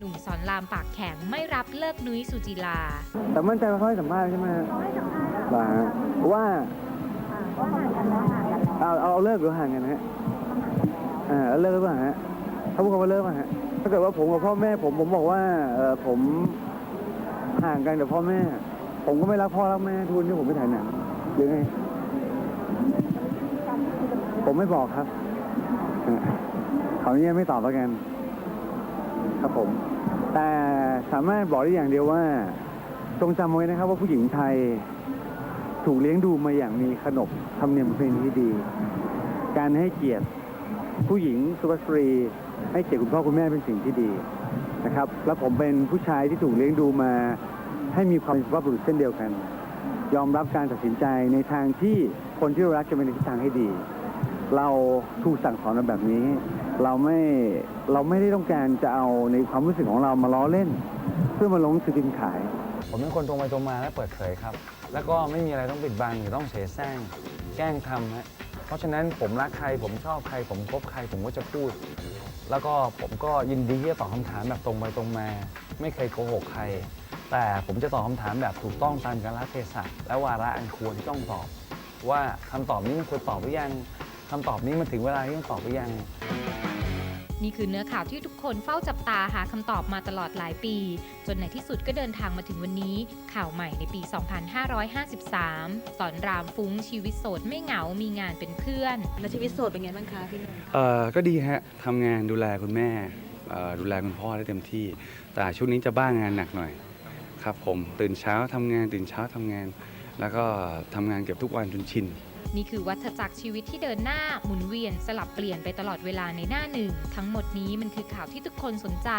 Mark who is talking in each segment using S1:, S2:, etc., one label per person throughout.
S1: หนุ่มสอนรามปากแข็งไม่รับเลิกนุ้ยสุจิลา
S2: แต่มั่นใจว่าเขาให้สัมภาษณ์ใช่ไหมฮะว่าว่าเอาเอาเอาเลิกหรือห่างกันฮะอ่าเอาเลิกหรือเปล่าฮะเขาพูดคำว่าเลิกป่ะฮะถ้าเกิดว่าผมกับพ่อแม่ผมผมบอกว่าเออผมห่างกันกับพ่อแม่ ผมก็ไม่รักพ่อรักแม่ทุกวันที่ผมไปถ่ายหนังหรือไงผมไม่บอกครับอ่าเขาวนี้ไม่ตอบแล้วกัน ครับผม แต่สามารถบอกได้อย่างเดียวว่าจงจำไว้นะครับว่าผู้หญิงไทยถูกเลี้ยงดูมาอย่างมีขนบธรรมเนียมประเพณีที่ดี การให้เกียรติผู้หญิงสุภาพสตรี ให้เกียรติคุณพ่อคุณแม่เป็นสิ่งที่ดีนะครับ แล้วผมเป็นผู้ชายที่ถูกเลี้ยงดูมาให้มีความสุภาพบุรุษเช่นเดียวกัน ยอมรับการตัดสินใจในทางที่คนที่เรารักจะเป็นในทิศทางให้ดี เราถูกสั่งสอนมาแบบนี้ เราไม่เราไม่ได้ต้องการจะเอาในความรู้สึกของเรามาล้อเล่น เพื่อมาลงสื่อพิมพ์ขาย
S3: ผมเป็นคนตรงไปตรงมาและเปิดเผยครับ แล้วก็ไม่มีอะไรต้องปิดบังหรือต้องเสแสร้งแกล้งทำฮะเพราะฉะนั้นผมรักใครผมชอบใคร ผมคบใคร ผมก็จะพูด แล้วก็ผมก็ยินดีที่จะตอบคำถามแบบตรงไปตรงมา ไม่เคยโกหกใคร แต่ผมจะตอบคำถามแบบถูกต้องตามกาลเทศะและวาระอันควรที่ต้องตอบ ว่าคำตอบนี้มันควรตอบหรือยัง คำตอบนี้มันถึงเวลาที่ต้องตอบหรือยัง
S1: นี่คือเนื้อข่าวที่ทุกคนเฝ้าจับตาหาคำตอบมาตลอดหลายปี จนในที่สุดก็เดินทางมาถึงวันนี้ ข่าวใหม่ในปี 2553 สอนรามฟุ้งชีวิตโสดไม่เหงา มีงานเป็นเพื่อน
S4: แล้วชีวิตโสดเป็นไงบ้างคะพี่หนุ่ม
S3: เออก็ดีฮะทำงานดูแลคุณแม่เอ่อดูแลคุณพ่อได้เต็มที่ แต่ช่วงนี้จะบ้างานหนักหน่อยครับผมตื่นเช้าทำงานตื่นเช้าทำงาน แล้วก็ทำงานเกือบทุกวันจนชิน
S1: นี่คือวัฏจักรชีวิตที่เดินหน้าหมุนเวียนสลับเปลี่ยนไปตลอดเวลาในหน้าหนึ่ง ทั้งหมดนี้มันคือข่าวที่ทุกคนสนใจ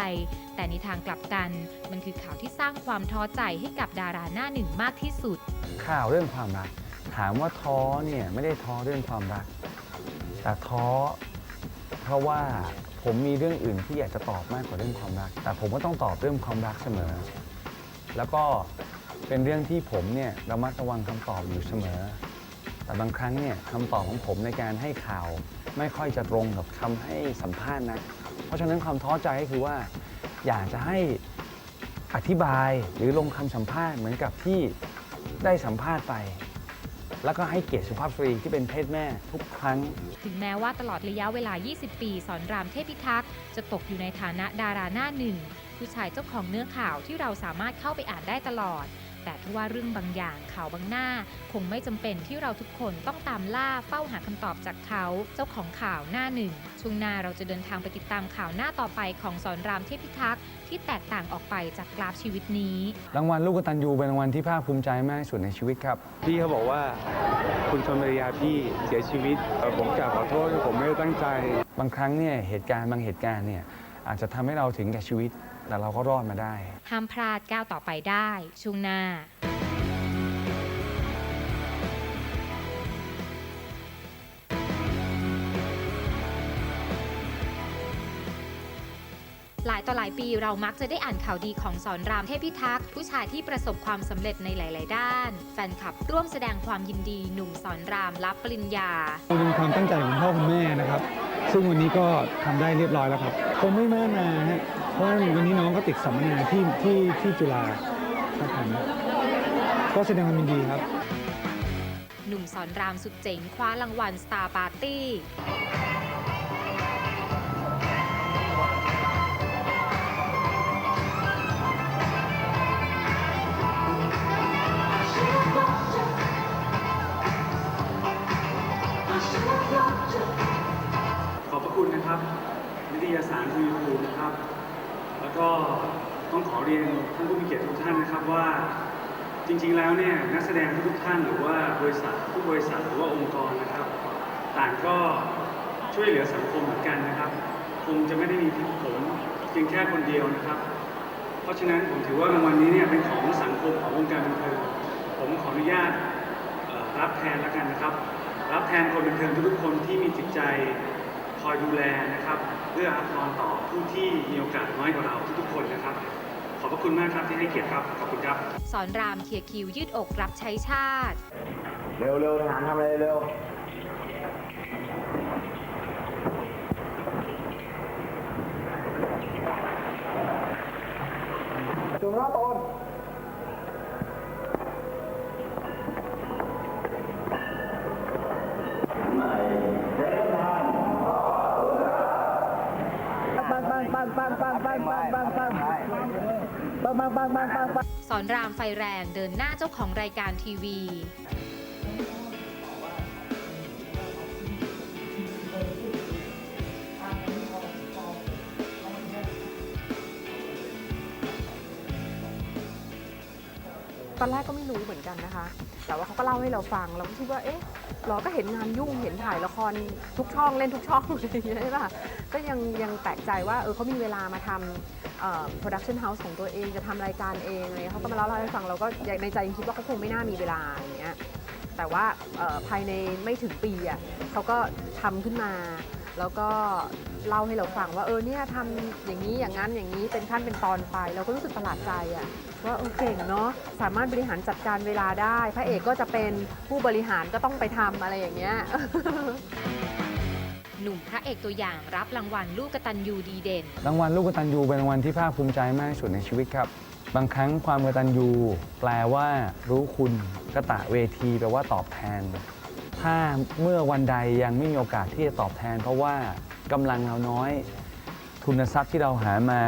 S1: แต่ในทางกลับกัน มันคือข่าวที่สร้างความท้อใจให้กับดาราหน้าหนึ่งมากที่สุด
S3: ข่าวเรื่องความรัก ถามว่าท้อเนี่ยไม่ได้ท้อเรื่องความรัก แต่ท้อเพราะว่าผมมีเรื่องอื่นที่อยากจะตอบมากกว่าเรื่องความรัก แต่ผมก็ต้องตอบเรื่องความรักเสมอ แล้วก็เป็นเรื่องที่ผมเนี่ยระมัดระวังคำตอบอยู่เสมอ แต่บางครั้งเนี่ยคำตอบของผมในการให้ข่าว ไม่ค่อยจะตรงกับคำให้สัมภาษณ์นะเพราะฉะนั้นความท้อใจก็คือว่า อยากจะให้อธิบายหรือลงคำสัมภาษณ์เหมือนกับที่ได้สัมภาษณ์ไป แล้วก็ให้เกียรติสุภาพสตรีที่เป็นเพศแม่ทุกครั้ง
S1: ถึงแม้ว่าตลอดระยะเวลา 20 ปี สอนรามเทพิทักษ์จะตกอยู่ในฐานะดาราหน้าหนึ่ง ผู้ชายเจ้าของเนื้อข่าวที่เราสามารถเข้าไปอ่านได้ตลอด แต่ทว่าเรื่องบางอย่างข่าวบางหน้า คงไม่จำเป็นที่เราทุกคนต้องตามล่าเฝ้าหาคำตอบจากเขา เจ้าของข่าวหน้าหนึ่ง ช่วงหน้าเราจะเดินทางไปติดตามข่าวหน้าต่อไปของสอนรามเทพิทักษ์ที่แตกต่างออกไปจากกราฟชีวิตนี้
S3: รางวัลลูกกตัญญูเป็นรางวัลที่ภาคภูมิใจมากที่สุดในชีวิตครับ
S2: พี่เขาบอกว่าคุณชนภรรยาพี่เสียชีวิตผมกราบขอโทษผมไม่ได้ตั้งใจ
S3: บางครั้งเนี่ยเหตุการณ์บางเหตุการณ์เนี่ยอาจจะทำให้เราถึงแก่ชีวิต แต่เราก็รอดมาได้
S1: ห้ามพลาดก้าวต่อไปได้ ช่วงหน้า หลายต่อหลายปีเรามักจะได้อ่านข่าวดีของสอนรามเทพิทักษ์ผู้ชายที่ประสบความสำเร็จในหลาย ๆ ด้าน แฟนคลับร่วมแสดงความยินดีหนุ่มสอนรามรับปริญญา
S5: เป็นความตั้งใจของพ่อคุณแม่นะครับ ซึ่งวันนี้ก็ทำได้เรียบร้อยแล้วครับ คงไม่มากนาฮะ เพราะว่าวันนี้น้องก็ติดสัมมนาที่ที่ที่จุฬาครับผมก็แสดงความยินดีครับ
S1: หนุ่มสอนรามสุดเจ๋งคว้ารางวัลสตาร์ปาร์ตี้
S6: ขอบพระคุณนะครับ นิตยสารทีวีภูนะครับ แล้วก็ต้องขอเรียนท่านผู้มีเกียรติทุกท่านนะครับว่า จริง ๆ แล้วเนี่ยนักแสดงทุกท่านหรือว่าบริษัททุกบริษัทหรือว่าองค์กรนะครับ ต่างก็ช่วยเหลือสังคมเหมือนกันนะครับ คงจะไม่ได้มีผมเพียงแค่คนเดียวนะครับ เพราะฉะนั้นผมถือว่ารางวัลนี้เนี่ยเป็นของสังคมของวงการบันเทิงผมขออนุญาตรับแทนแล้วกันนะครับ รับแทนคนบันเทิงทุกๆคนที่มีจิตใจ คอยดูแลนะครับ เพื่ออาทรต่อผู้ที่มีโอกาสน้อยกว่าเราทุกๆคนนะครับ ขอบพระคุณมากครับที่ให้เกียรติครับ ขอบคุณครับ
S1: สอนรามเคลียร์คิวยืดอกรับใช้ชาติ
S2: เร็วเร็วทหารทำอะไรเร็ว
S6: ข
S2: จุ่มหน้าตน
S1: สอนรามไฟแรงเดินหน้าเจ้าของรายการทีวี
S4: ตอนแรกก็ไม่รู้เหมือนกันนะคะ แต่ว่าเขาก็เล่าให้เราฟัง เราก็คิดว่า เอ๊ะ เราก็เห็นงานยุ่ง เห็นถ่ายละครทุกช่องเล่นทุกช่องอะไรอย่างเงี้ยใช่ป่ะ ก็ยังยังแปลกใจว่า เออเขามีเวลามาทำโปรดักชันเฮาส์ของตัวเอง จะทำรายการเองอะไรเขาก็มาเล่าให้ฟัง เราก็ในใจยังคิดว่าเขาคงไม่น่ามีเวลาอย่างเงี้ย แต่ว่าภายในไม่ถึงปีอะเขาก็ทำขึ้นมา แล้วก็เล่าให้เราฟังว่าเออเนี่ยทำอย่างนี้อย่างนั้นอย่างนี้เป็นขั้นเป็นตอนไป เราก็รู้สึกประหลาดใจอะว่าเออเก่งเนาะสามารถบริหารจัดการเวลาได้ พระเอกก็จะเป็นผู้บริหารก็ต้องไปทำอะไรอย่างเงี้ย
S1: หนุ่มพระเอกตัวอย่างรับรางวัลลูกกตัญญูดีเด่น
S3: รางวัลลูกกตัญญูเป็นรางวัลที่ภาคภูมิใจมากที่สุดในชีวิตครับ บางครั้งความกตัญญูแปลว่ารู้คุณกะตะเวทีแปลว่าตอบแทน ถ้าเมื่อวันใดยังไม่มีโอกาสที่จะตอบแทน เพราะว่ากำลังเราน้อย ทุนทรัพย์ที่เราหามา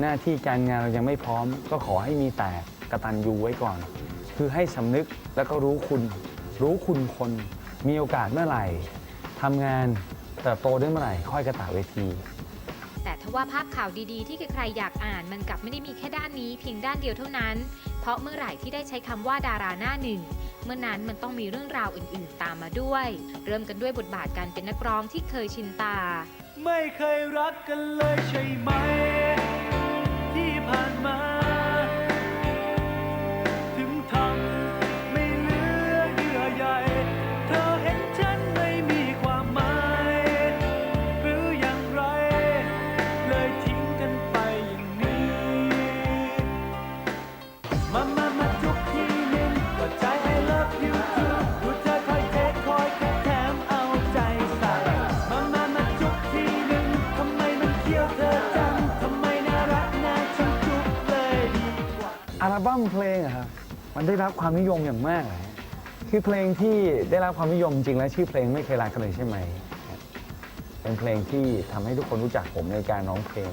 S3: หน้าที่การงานเรายังไม่พร้อม ก็ขอให้มีแต่กระตันยูไว้ก่อน คือให้สำนึกแล้วก็รู้คุณ รู้คุณคน มีโอกาสเมื่อไหร่ทำงานเติบโตได้เมื่อไหร่ค่อยกระตาเวที
S1: ว่าภาพข่าวดีๆ ที่ใครๆอยากอ่านมันกลับไม่ได้มีแค่ด้านนี้เพียงด้านเดียวเท่านั้น เพราะเมื่อไหร่ที่ได้ใช้คำว่าดาราหน้าหนึ่ง เมื่อนั้นมันต้องมีเรื่องราวอื่นๆ ตามมาด้วย เริ่มกันด้วยบทบาทการเป็นนักร้องที่เคยชินตา
S7: ไม่เคยรักกันเลยใช่ไหม บั้
S3: มเพลงอะครับมันได้รับความนิยมอย่างมากเลยคือเพลงที่ได้รับความนิยมจริงแล้วชื่อเพลงไม่เคยรักกันเลยใช่ไหม เป็นเพลงที่ทำให้ทุกคนรู้จักผมในการร้องเพลง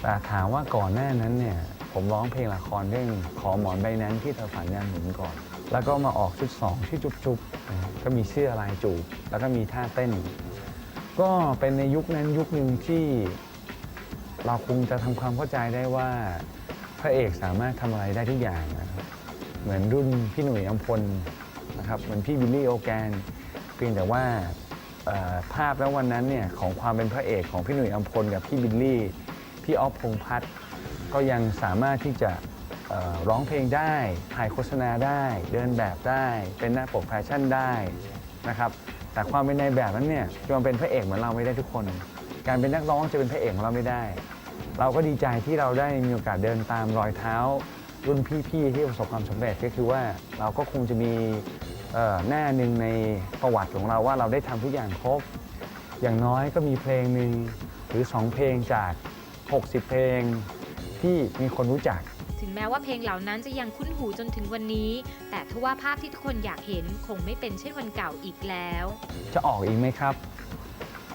S3: แต่ถามว่าก่อนหน้านั้นเนี่ยผมร้องเพลงละครเรื่องขอหมอนใบนั้นที่เธอฝันยามหมุนก่อน แล้วก็มาออกชุดสองชื่อจุ๊บจุ๊บก็มีเสื้อลายจูบแล้วก็มีท่าเต้น ก็เป็นในยุคนั้นยุคหนึ่งที่เราคงจะทำความเข้าใจได้ว่า พระเอกสามารถทำอะไรได้ทุกอย่างนะครับเหมือนรุ่นพี่หนุ่ยอัมพลนะครับเหมือนพี่บิลลี่โอแกนเพียงแต่ว่าเอ่อภาพแล้ววันนั้นเนี่ยของความเป็นพระเอกของพี่หนุ่ยอัมพลกับพี่บิลลี่พี่ออฟพงษ์พัฒน์ก็ยังสามารถที่จะเอ่อร้องเพลงได้ถ่ายโฆษณาได้ เดินแบบได้ เป็นหน้าปกแฟชั่นได้นะครับแต่ความเป็นในายแบบนั้นเนี่ยจะมาเป็นพระเอกเหมือนเราไม่ได้ทุกคน การเป็นนักร้องจะเป็นพระเอกของเราไม่ได้ เราก็ดีใจที่เราได้มีโอกาสเดินตามรอยเท้า รุ่นพี่ๆที่ประสบความสำเร็จก็คือว่าเราก็คงจะมีเอ่อหน้าหนึ่งในประวัติของเราว่าเราได้ทำทุกอย่างครบ อย่างน้อยก็มีเพลงหนึ่งหรือ 2 เพลงจาก 60 เพลงที่มีคนรู้จัก
S1: ถึงแม้ว่าเพลงเหล่านั้นจะยังคุ้นหูจนถึงวันนี้ แต่ทว่าภาพที่ทุกคนอยากเห็นคงไม่เป็นเช่นวันเก่าอีกแล้ว
S3: จะออกอีกไหมครับ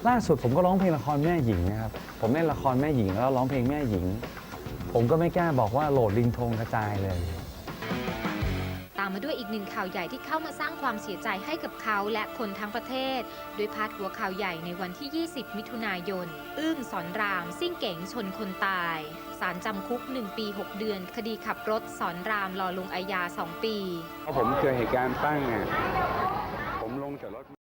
S3: ล่าสุดผมก็ร้องเพลงละครแม่หญิงนะครับ ผมเล่นละครแม่หญิงแล้วร้องเพลงแม่หญิง ผมก็ไม่กล้าบอกว่าโหลดลิงโทงกระจายเลย
S1: ตามมาด้วยอีกหนึ่งข่าวใหญ่ที่เข้ามาสร้างความเสียใจให้กับเขาและคนทั้งประเทศโดยพาดหัวข่าวใหญ่ในวันที่ 20 มิถุนายน อึ้งสอนราม ซิ่งเก๋งชนคนตายสารจำคุก 1 ปี 6 เดือน คดีขับรถสอนรามรอลงอาญา 2 ปี
S2: เพราะผมเจอเหตุการณ์ตั้งไง